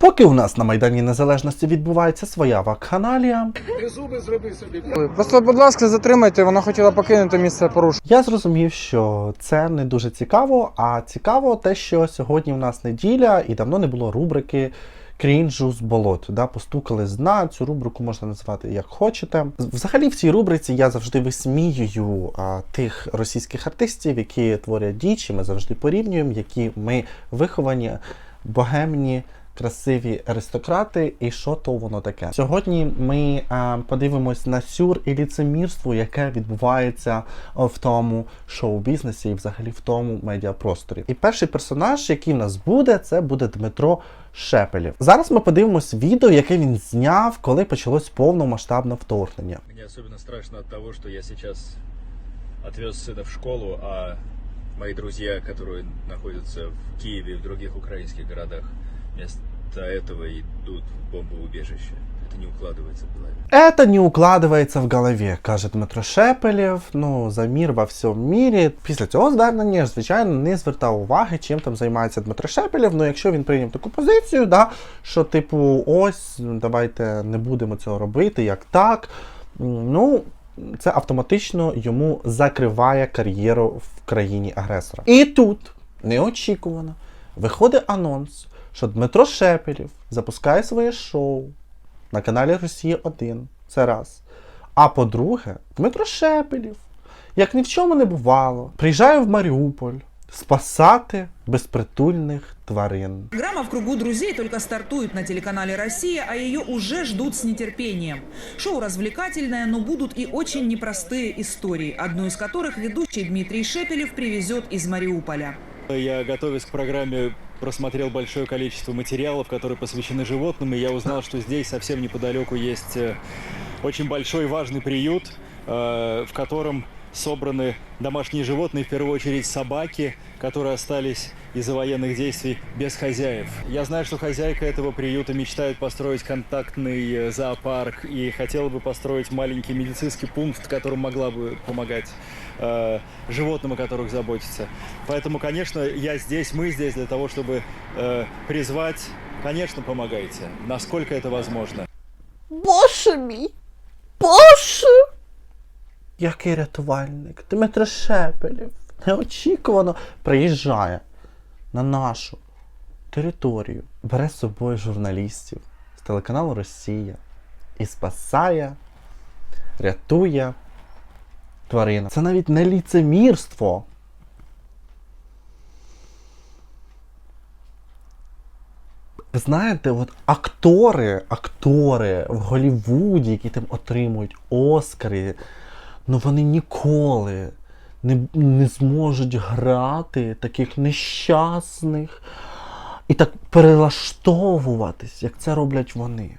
Поки у нас на Майдані Незалежності відбувається своя вакханалія, зуби зроби собі. Просто, будь ласка, затримайте, вона хотіла покинути місце порушення. я зрозумів, що це не дуже цікаво. А цікаво те, що сьогодні у нас неділя і давно не було рубрики крінжу з болот. Да? Постукали з дна. Цю рубрику можна називати як хочете. Взагалі, в цій рубриці я завжди висміюю а, тих російських артистів, які творять дічі. Ми завжди порівнюємо, які ми виховані, богемні. Красиві аристократи, і що то воно таке. Сьогодні ми е, подивимось на сюр і ліцемірство, яке відбувається е, в тому шоу-бізнесі і взагалі в тому медіапросторі. І перший персонаж, який в нас буде, це буде Дмитро Шепелєв. Зараз ми подивимось відео, яке він зняв, коли почалось повномасштабне вторгнення. Мне особенно страшно от того, что я сейчас отвез сына в школу, а мои друзья, которые находятся в Киеве и в других украинских городах, вместо этого идут в бомбоубежище. Это не укладывается в голове. Это не укладывается в голові, каже Дмитро Шепелєв. Ну, за мір во всьому мірі. Після цього звернення, звичайно, не звертав уваги, чим там займається Дмитро Шепелєв. Ну, якщо він прийняв таку позицію, да, що, типу, ось, давайте не будемо цього робити, як так. Ну, це автоматично йому закриває кар'єру в країні агресора. І тут неочікувано виходить анонс, що Дмитро Шепелєв запускає своє шоу на каналі Росія 1. Це раз. А по-друге, Дмитро Шепелєв, як ні в чому не бувало, приїжджає в Маріуполь спасати безпритульних тварин. Программа «В кругу друзей» только стартует на телеканале «Россия», а ее уже ждут с нетерпением. Шоу развлекательное, но будут и очень непростые истории, одну из которых ведущий Дмитрий Шепелев привезет из Мариуполя. Я, готовясь к программе, просмотрел большое количество материалов, которые посвящены животным, и я узнал, что здесь совсем неподалеку есть э, очень большой важный приют, э, в котором собраны домашние животные, в первую очередь собаки, которые остались из-за военных действий без хозяев. Я знаю, что хозяйка этого приюта мечтает построить контактный э, зоопарк и хотела бы построить маленький медицинский пункт, которым могла бы помогать э, животным, о которых заботится. Поэтому, конечно, я здесь, мы здесь для того, чтобы э, призвать, конечно, помогайте, насколько это возможно. Боже мій! Боже! Який рятувальник? Дмитро Шепелєв неочікувано приїжджає на нашу територію, бере з собою журналістів з телеканалу Росія і спасає, рятує тварину. Це навіть не ліцемірство. Знаєте, от актори, актори в Голлівуді, які там отримують Оскари, ну вони ніколи не, не зможуть грати таких нещасних і так перелаштовуватись, як це роблять вони.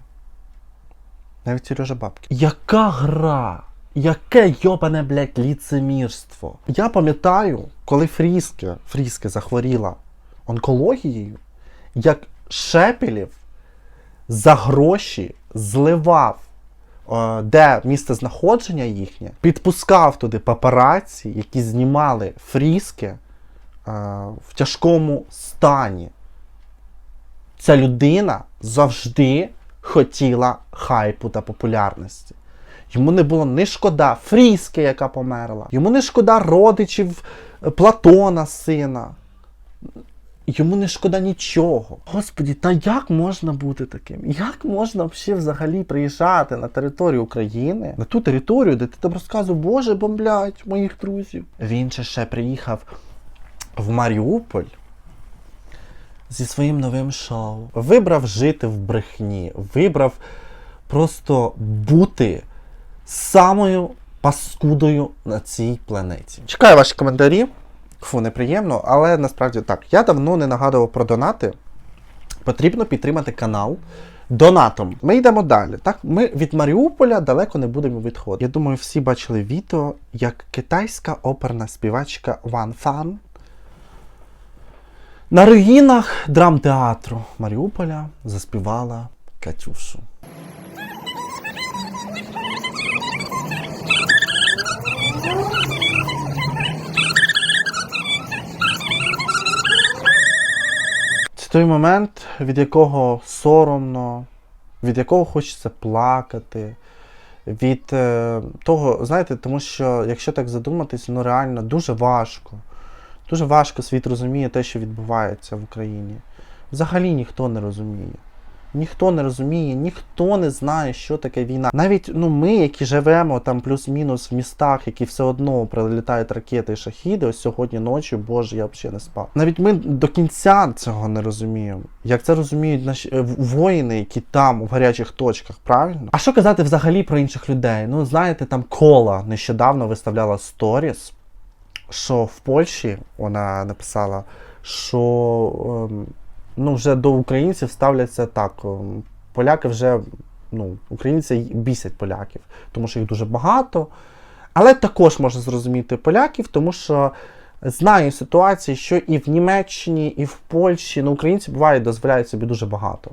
Навіть Сережа Бабки. Яка гра? Яке йобане, блядь, ліцемірство? Я пам'ятаю, коли Фріске, Фріске захворіла онкологією, як Шепелєв за гроші зливав, е, де місце знаходження їхнє, підпускав туди папараці, які знімали фріски е, в тяжкому стані. Ця людина завжди хотіла хайпу та популярності. Йому не було не шкода Фріски, яка померла. Йому не шкода родичів е, Платона, сина. Йому не шкода нічого. Господі, та як можна бути таким? Як можна взагалі, приїжджати на територію України, на ту територію, де ти там розказував, Боже, бомблять моїх друзів. Він же ще приїхав в Маріуполь зі своїм новим шоу. Вибрав жити в брехні, вибрав просто бути самою паскудою на цій планеті. Чекаю ваші коментарі. Фу, неприємно, але насправді так. Я давно не нагадував про донати. Потрібно підтримати канал донатом. Ми йдемо далі. Так, ми від Маріуполя далеко не будемо відходити. Я думаю, всі бачили відео, як китайська оперна співачка Ван Фан на руїнах драмтеатру Маріуполя заспівала Катюшу. Той момент, від якого соромно, від якого хочеться плакати, від е, того, знаєте, тому що, якщо так задуматись, ну реально дуже важко. Дуже важко світ розуміє те, що відбувається в Україні. Взагалі ніхто не розуміє. Ніхто не розуміє, ніхто не знає, що таке війна. Навіть ну, ми, які живемо там плюс-мінус в містах, які все одно прилітають ракети і шахіди, ось сьогодні ночі, боже, я взагалі не спав. Навіть ми до кінця цього не розуміємо. Як це розуміють наші е, воїни, які там, в гарячих точках, правильно? А що казати взагалі про інших людей? Ну, знаєте, там кола нещодавно виставляла сторіс, що в Польщі вона написала, що ем, ну, вже до українців ставляться так. ем, Поляки вже, ну, українці бісять поляків, тому що їх дуже багато. Але також можна зрозуміти поляків, тому що знаю ситуації, що і в Німеччині, і в Польщі ну, українці буває дозволяють собі дуже багато.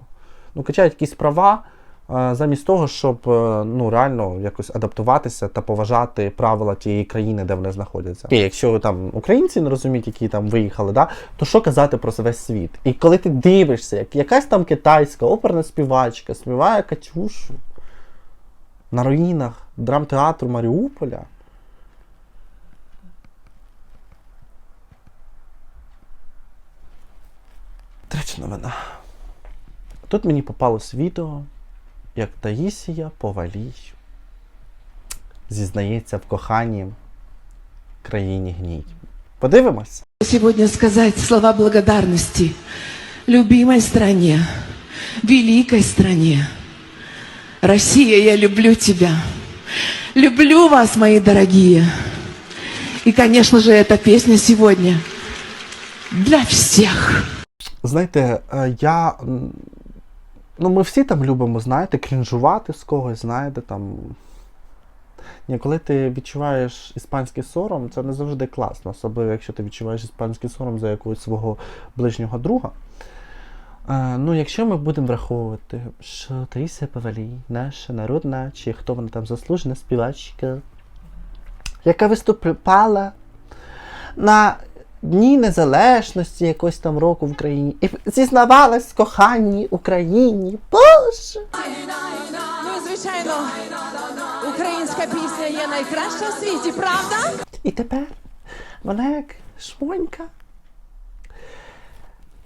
Ну, качають якісь права, замість того, щоб е, ну, реально якось адаптуватися та поважати правила тієї країни, де вони знаходяться. І якщо там українці не розуміють, які там виїхали, да, то що казати про весь світ? І коли ти дивишся, як якась там китайська оперна співачка співає Катюшу на руїнах драмтеатру Маріуполя. Третя новина. Тут мені попалось відео, як Таїсія Повалій зізнається в коханні країні гній. Подивимось. сегодня сказать слова благодарности любимой стране, великой стране. Россия, я люблю тебя. Люблю вас, мои дорогие. И, конечно же, эта песня сегодня для всех. Знаєте, е, я. Ну, ми всі там любимо, знаєте, крінжувати з когось, знаєте, там. Ні, коли ти відчуваєш іспанський сором, це не завжди класно, особливо якщо ти відчуваєш іспанський сором за якогось свого ближнього друга. Е, ну, якщо ми будемо враховувати, що Таїсія Павалій, наша народна, чи хто вона там заслужена співачка, яка виступала на Дні Незалежності якогось там року в Україні і зізнавалась в коханні Україні. Боже! Ну, і, звичайно, українська пісня є найкраща в світі, правда? І тепер вона як шмонька.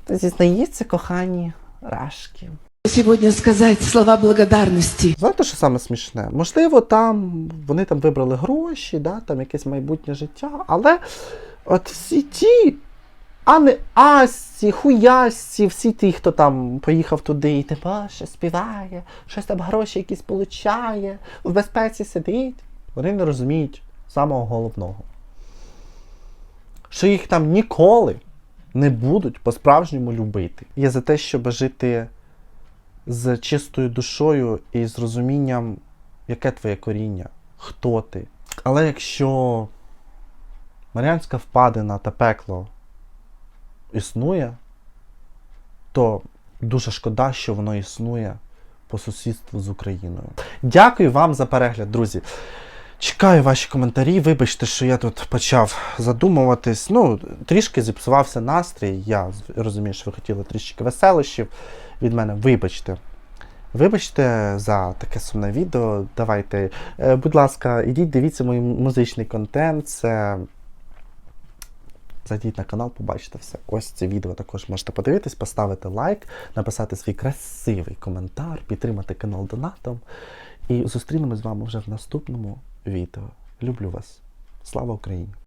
Зізнається коханні Рашки. Сегодня сказать слова благодарности Знаєте, що саме смішне? Можливо, там вони там вибрали гроші, да, там якесь майбутнє життя, але от всі ті, а не асці, хуясці, всі ті, хто там поїхав туди і типа ще співає, щось там гроші якісь получає, в безпеці сидить, вони не розуміють самого головного. Що їх там ніколи не будуть по-справжньому любити. Я за те, щоб жити з чистою душою і з розумінням, яке твоє коріння, хто ти. Але якщо Маріанська впадина та пекло існує, то дуже шкода, що воно існує по сусідству з Україною. Дякую вам за перегляд, друзі. Чекаю ваші коментарі. Вибачте, що я тут почав задумуватись. Ну, трішки зіпсувався настрій. Я розумію, що ви хотіли трішки веселощів від мене. Вибачте. Вибачте за таке сумне відео. Давайте, е, будь ласка, ідіть, дивіться мій музичний контент. Це. Зайдіть на канал, побачите все. Ось це відео також можете подивитись, поставити лайк, написати свій красивий коментар, підтримати канал донатом. І зустрінемось з вами вже в наступному відео. Люблю вас. Слава Україні!